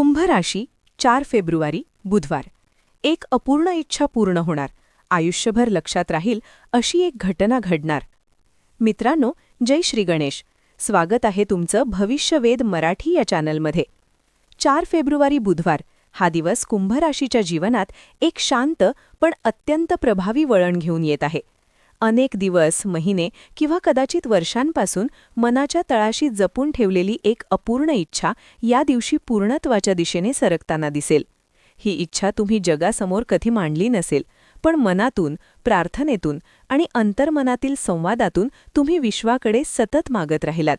कुंभ राशी चार फेब्रुवारी बुधवार. एक अपूर्ण इच्छा पूर्ण होणार. आयुष्यभर लक्षात राहील अशी एक घटना घडणार. मित्रांनो जय श्री गणेश. स्वागत आहे तुमचं भविष्यवेद मराठी या चॅनलमध्ये. चार फेब्रुवारी बुधवार. हा दिवस कुंभ राशीच्या जीवनात एक शांत पण अत्यंत प्रभावी वळण घेऊन येत आहे. अनेक दिवस महिने किंवा कदाचित वर्षांपासून मनाच्या तळाशी जपून ठेवलेली एक अपूर्ण इच्छा या दिवशी पूर्णत्वाच्या दिशेने सरकताना दिसेल. ही इच्छा तुम्ही जगासमोर कधी मांडली नसेल पण मनातून प्रार्थनेतून आणि अंतर्मनातील संवादातून तुम्ही विश्वाकडे सतत मागत राहिलात.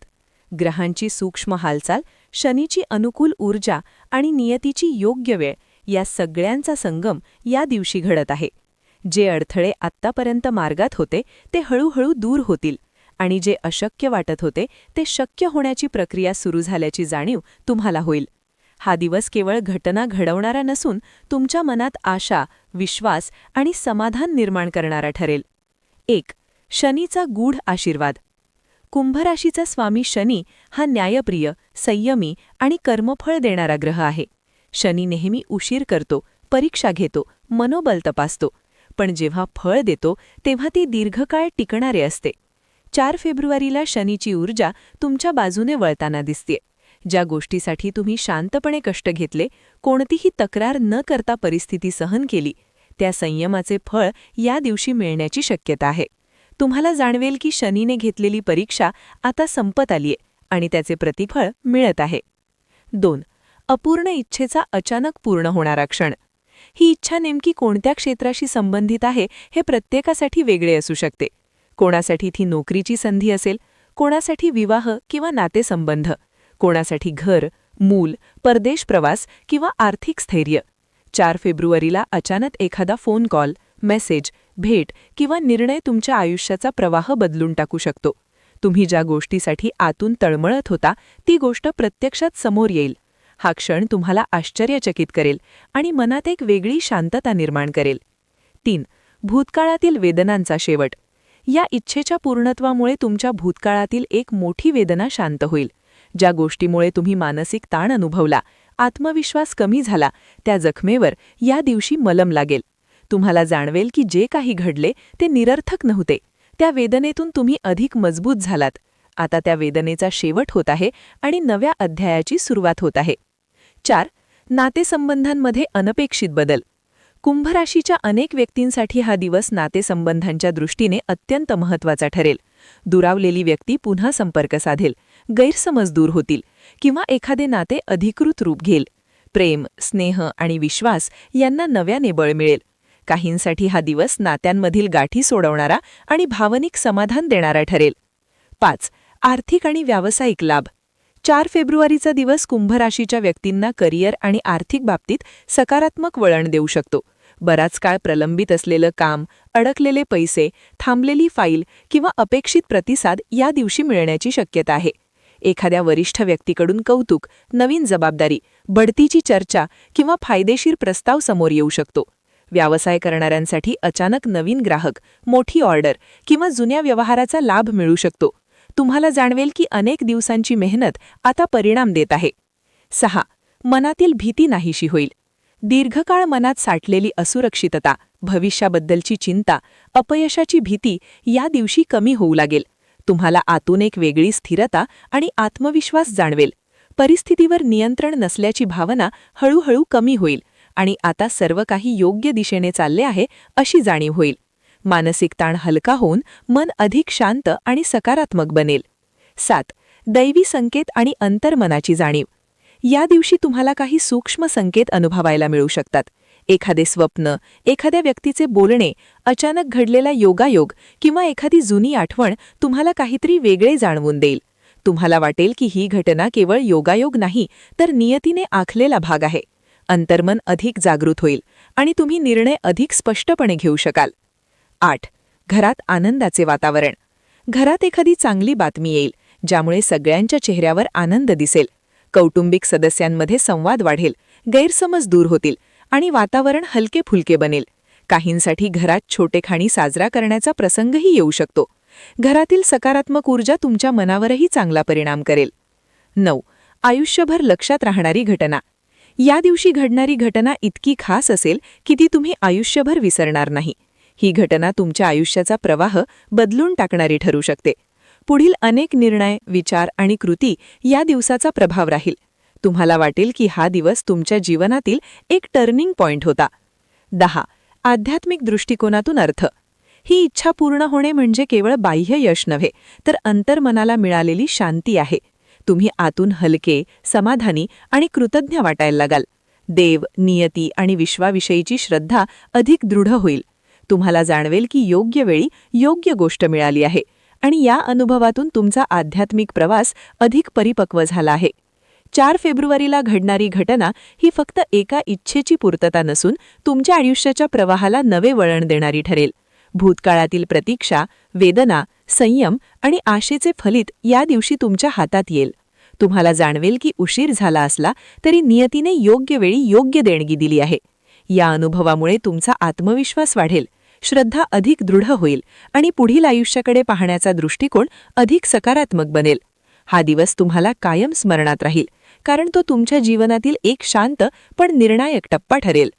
ग्रहांची सूक्ष्म हालचाल शनीची अनुकूल ऊर्जा आणि नियतीची योग्य वेळ या सगळ्यांचा संगम या दिवशी घडत आहे. जे अडथळे आत्तापर्यंत मार्गात होते ते हळूहळू दूर होतील आणि जे अशक्य वाटत होते ते शक्य होण्याची प्रक्रिया सुरू झाल्याची जाणीव तुम्हाला होईल. हा दिवस केवळ घटना घडवणारा नसून तुमच्या मनात आशा विश्वास आणि समाधान निर्माण करणारा ठरेल. एक शनीचा गूढ आशीर्वाद. कुंभराशीचा स्वामी शनी हा न्यायप्रिय संयमी आणि कर्मफळ देणारा ग्रह आहे. शनी नेहमी उशीर करतो परीक्षा घेतो मनोबल तपासतो पण जेव्हा फळ देतो तेव्हा ती दीर्घकाळ टिकणारे असते. चार फेब्रुवारीला शनीची ऊर्जा तुमच्या बाजूने वळताना दिसते ज्या गोष्टीसाठी तुम्ही शांतपणे कष्ट घेतले कोणतीही तक्रार न करता परिस्थिती सहन केली त्या संयमाचे फळ या दिवशी मिळण्याची शक्यता आहे. तुम्हाला जाणवेल की शनीने घेतलेली परीक्षा आता संपत आलीये आणि त्याचे प्रतिफळ मिळत आहे. दोन अपूर्ण इच्छेचा अचानक पूर्ण होणारा क्षण. ही इच्छा नेमकी कोणत्या क्षेत्राशी संबंधित आहे हे प्रत्येकासाठी वेगळे असू शकते. कोणासाठी ती नोकरीची संधी असेल कोणासाठी विवाह किंवा नातेसंबंध कोणासाठी घर मूल परदेश प्रवास किंवा आर्थिक स्थैर्य. चार फेब्रुवारीला अचानक एखादा फोन कॉल मेसेज भेट किंवा निर्णय तुमच्या आयुष्याचा प्रवाह बदलून टाकू शकतो. तुम्ही ज्या गोष्टीसाठी आतून तळमळत होता ती गोष्ट प्रत्यक्षात समोर येईल. हा क्षण तुम्हाला आश्चर्यचकित करेल आणि मनात एक वेगळी शांतता निर्माण करेल. तीन भूतकाळातील वेदनांचा शेवट. या इच्छेच्या पूर्णत्वामुळे तुमच्या भूतकाळातील एक मोठी वेदना शांत होईल. ज्या गोष्टीमुळे तुम्ही मानसिक ताण अनुभवला आत्मविश्वास कमी झाला त्या जखमेवर या दिवशी मलम लागेल. तुम्हाला जाणवेल की जे काही घडले ते निरर्थक नव्हते. त्या वेदनेतून तुम्ही अधिक मजबूत झालात. आता त्या वेदनेचा शेवट होत आहे आणि नव्या अध्यायाची सुरुवात होत आहे. चार नातेसंबंधांमध्ये अनपेक्षित बदल. कुंभराशीच्या अनेक व्यक्तींसाठी हा दिवस नातेसंबंधांच्या दृष्टीने अत्यंत महत्त्वाचा ठरेल. दुरावलेली व्यक्ती पुन्हा संपर्क साधेल गैरसमज दूर होतील किंवा एखादे नाते अधिकृत रूप घेईल. प्रेम स्नेह आणि विश्वास यांना नव्याने बळ मिळेल. काहींसाठी हा दिवस नात्यांमधील गाठी सोडवणारा आणि भावनिक समाधान देणारा ठरेल. पाच आर्थिक आणि व्यावसायिक लाभ. चार फेब्रुवारीचा दिवस कुंभराशीच्या व्यक्तींना करिअर आणि आर्थिक बाबतीत सकारात्मक वळण देऊ शकतो. बराच काळ प्रलंबित असलेलं काम अडकलेले पैसे थांबलेली फाईल किंवा अपेक्षित प्रतिसाद या दिवशी मिळण्याची शक्यता आहे. एखाद्या वरिष्ठ व्यक्तीकडून कौतुक नवीन जबाबदारी बढतीची चर्चा किंवा फायदेशीर प्रस्ताव समोर येऊ शकतो. व्यवसाय करणाऱ्यांसाठी अचानक नवीन ग्राहक मोठी ऑर्डर किंवा जुन्या व्यवहाराचा लाभ मिळू शकतो. तुम्हाला जाणवेल की अनेक दिवसांची मेहनत आता परिणाम देत आहे. सहा. मनातील भीती नाहीशी होईल. दीर्घकाळ मनात साठलेली असुरक्षितता भविष्याबद्दलची चिंता अपयशाची भीती या दिवशी कमी होऊ लागेल. तुम्हाला आतून एक वेगळी स्थिरता आणि आत्मविश्वास जाणवेल. परिस्थितीवर नियंत्रण नसल्याची भावना हळूहळू कमी होईल आणि आता सर्व काही योग्य दिशेने चालले आहे अशी जाणीव होईल. मानसिक ताण हलका होऊन मन अधिक शांत आणि सकारात्मक बनेल. सात दैवी संकेत आणि अंतर्मनाची जाणीव. या दिवशी तुम्हाला काही सूक्ष्म संकेत अनुभवायला मिळू शकतात. एखादे स्वप्न एखाद्या व्यक्तीचे बोलणे अचानक घडलेला योगायोग किंवा एखादी जुनी आठवण तुम्हाला काहीतरी वेगळे जाणवून देईल. तुम्हाला वाटेल की ही घटना केवळ योगायोग नाही तर नियतीने आखलेला भाग आहे. अंतर्मन अधिक जागृत होईल आणि तुम्ही निर्णय अधिक स्पष्टपणे घेऊ शकाल. आठ. घरात आनंदाचे वातावरण. घरात एखादी चांगली बातमी येईल ज्यामुळे सगळ्यांच्या चेहऱ्यावर आनंद दिसेल. कौटुंबिक सदस्यांमध्ये संवाद वाढेल गैरसमज दूर होतील आणि वातावरण हलके फुलके बनेल. काहींसाठी घरात छोटेखाणी साजरा करण्याचा प्रसंगही येऊ शकतो. घरातील सकारात्मक ऊर्जा तुमच्या मनावरही चांगला परिणाम करेल. नऊ. आयुष्यभर लक्षात राहणारी घटना. या दिवशी घडणारी घटना इतकी खास असेल की ती तुम्ही आयुष्यभर विसरणार नाही. ही घटना तुमच्या आयुष्याचा प्रवाह बदलून टाकणारी ठरू शकते. पुढील अनेक निर्णय विचार आणि कृती या दिवसाचा प्रभाव राहील. तुम्हाला वाटेल की हा दिवस तुमच्या जीवनातील एक टर्निंग पॉइंट होता. दहा. आध्यात्मिक दृष्टिकोनातून अर्थ. ही इच्छा पूर्ण होणे म्हणजे केवळ बाह्य यश नव्हे तर अंतर्मनाला मिळालेली शांती आहे. तुम्ही आतून हलके समाधानी आणि कृतज्ञ वाटायला लागाल. देव नियती आणि विश्वाविषयीची श्रद्धा अधिक दृढ होईल. तुम्हाला जाणवेल की योग्य वेळी योग्य गोष्ट मिळाली आहे आणि या अनुभवातून तुमचा आध्यात्मिक प्रवास अधिक परिपक्व झाला आहे. चार फेब्रुवारीला घडणारी घटना ही फक्त एका इच्छेची पूर्तता नसून तुमच्या आयुष्याच्या प्रवाहाला नवे वळण देणारी ठरेल. भूतकाळातील प्रतीक्षा वेदना संयम आणि आशेचे फलित या दिवशी तुमच्या हातात येईल. तुम्हाला जाणवेल की उशीर झाला असला तरी नियतीने योग्य वेळी योग्य देणगी दिली आहे. या अनुभवामुळे तुमचा आत्मविश्वास वाढेल. श्रद्धा अधिक दृढ होईल आणि पुढील आयुष्याकडे पाहण्याचा दृष्टिकोन अधिक सकारात्मक बनेल. हा दिवस तुम्हाला कायम स्मरणात राहील कारण तो तुमच्या जीवनातील एक शांत पण निर्णायक टप्पा ठरेल.